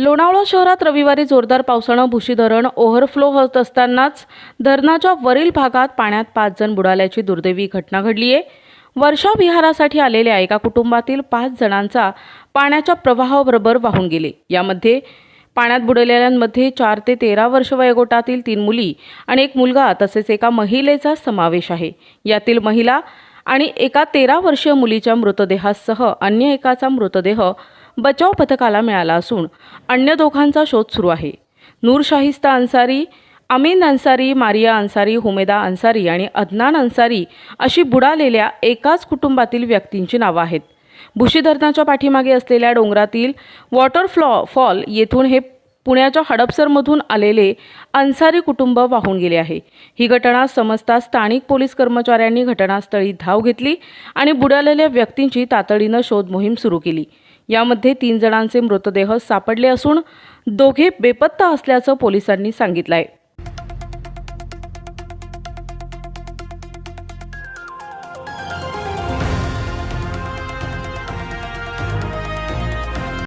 लोणावळा शहरात रविवारी जोरदार पावसानं भुशी धरण ओव्हरफ्लो होत असतानाच धरणाच्या वरील भागात पाण्यात पाच जण बुडाल्याची दुर्दैवी घटना घडली आहे. वर्षा विहारासाठी आलेल्या एका कुटुंबातील पाच जणांचा पाण्याच्या प्रवाहाबरोबर वाहून गेले. यामध्ये पाण्यात बुडलेल्यांमध्ये चार ते तेरा वर्ष वयोगटातील तीन मुली आणि एक मुलगा तसेच एका महिलेचा समावेश आहे. यातील महिला आणि एका तेरा वर्षीय मुलीच्या मृतदेहासह अन्य एकाचा मृतदेह बचाव पथकाला मिळाला असून अन्य दोघांचा शोध सुरू आहे. नूर शाहिस्ता अन्सारी अमीन अन्सारी मारिया अन्सारी हुमेदा अन्सारी आणि अदनान अन्सारी अशी बुडालेल्या एकाच कुटुंबातील व्यक्तींची नावं आहेत. भुशी धरणाच्या पाठीमागे असलेल्या डोंगरातील वॉटर फ्लॉ फॉल येथून हे पुण्याच्या हडपसरमधून आलेले अन्सारी कुटुंब वाहून गेले आहे. ही घटना समजता स्थानिक पोलीस कर्मचाऱ्यांनी घटनास्थळी धाव घेतली आणि बुडालेल्या व्यक्तींची तातडीनं शोध मोहीम सुरू केली. यामध्ये तीन जणांचे मृतदेह सापडले असून दोघे बेपत्ता असल्याचं पोलिसांनी सांगितलं आहे